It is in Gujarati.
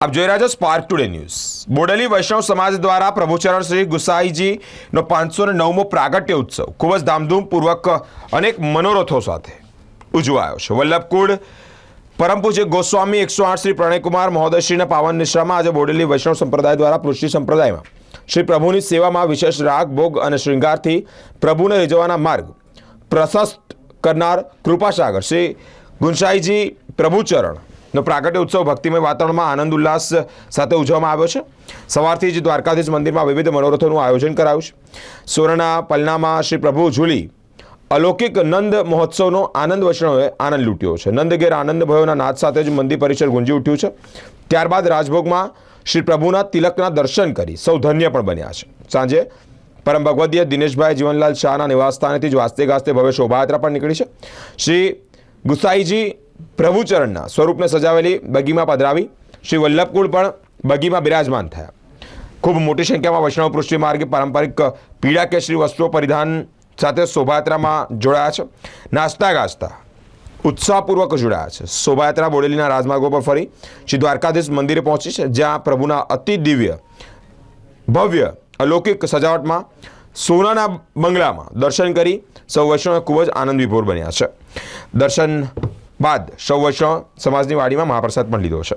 આપ જોઈ રહ્યા છો spark today news Bodeli Vaishnav સમાજ દ્વારા પ્રભુચરણ શ્રી ગુસાઈજીનો પાંચસો ને નવમો પ્રાગટ્ય ઉત્સવ ખૂબ જ ધામધૂમપૂર્વક અનેક મનોરથો સાથે ઉજવાયો છે. વલ્લભકુડ પરમ પૂજ્ય ગોસ્વામી એકસો આઠ શ્રી પ્રણયકુમાર મહોદયશ્રીના પાવન નિશ્રામાં આજે બોડેલી વૈષ્ણવ સંપ્રદાય દ્વારા પૃષ્ટિ સંપ્રદાયમાં શ્રી પ્રભુની સેવામાં વિશેષ રાગ, ભોગ અને શૃંગારથી પ્રભુને રીઝવવાના માર્ગ પ્રશસ્ત કરનાર કૃપાસાગર શ્રી ગુંસાઈજી પ્રભુચરણ નો પ્રાગટ્ય ઉત્સવ ભક્તિમય વાતાવરણમાં આનંદ, ઉલ્લાસ સાથે ઉજવવામાં આવ્યો છે. સવારથી જ દ્વારકાધીશ મંદિરમાં વિવિધ મનોરથોનું આયોજન કરાયું છે. સુવર્ણા પલનામાં શ્રી પ્રભુ ઝૂલી અલૌકિક નંદ મહોત્સવનો આનંદ વૈષ્ણવે આનંદ લૂંટ્યો છે. નંદગેર આનંદ ભયોના નાદ સાથે જ મંદિર પરિસર ગુંજી ઉઠ્યું છે. ત્યારબાદ રાજભોગમાં શ્રી પ્રભુના તિલકના દર્શન કરી સૌ ધન્ય પણ બન્યા છે. સાંજે પરમ ભગવદીય દિનેશભાઈ જીવનલાલ શાહના નિવાસસ્થાનેથી જ વાસ્તે ગાસ્તે ભવ્ય શોભાયાત્રા પણ નીકળી છે. શ્રી ગુસાઈજી પ્રભુચરણના સ્વરૂપને સજાવેલી બગીમાં પધરાવી શ્રી વલ્લભકુળ પણ બગીમાં બિરાજમાન થયા. ખૂબ મોટી સંખ્યામાં વૈષ્ણવ પૃષ્ટિ માર્ગે પારંપરિક પીળા કેસરી વસ્ત્રો પરિધાન સાથે શોભાયાત્રામાં જોડાયા છે. નાસ્તા ગાસ્તા ઉત્સાહપૂર્વક જોડાયા છે. શોભાયાત્રા બોડેલીના રાજમાર્ગો પર ફરી શ્રી દ્વારકાધીશ મંદિરે પહોંચી છે, જ્યાં પ્રભુના અતિ દિવ્ય, ભવ્ય, અલૌકિક સજાવટમાં સોનાના બંગલામાં દર્શન કરી સૌ વૈષ્ણવ ખૂબ જ આનંદ વિભોર બન્યા છે. દર્શન બાદ સૌ વૈષ્ણવ સમાજની વાડીમાં મહાપ્રસાદ પણ લીધો છે.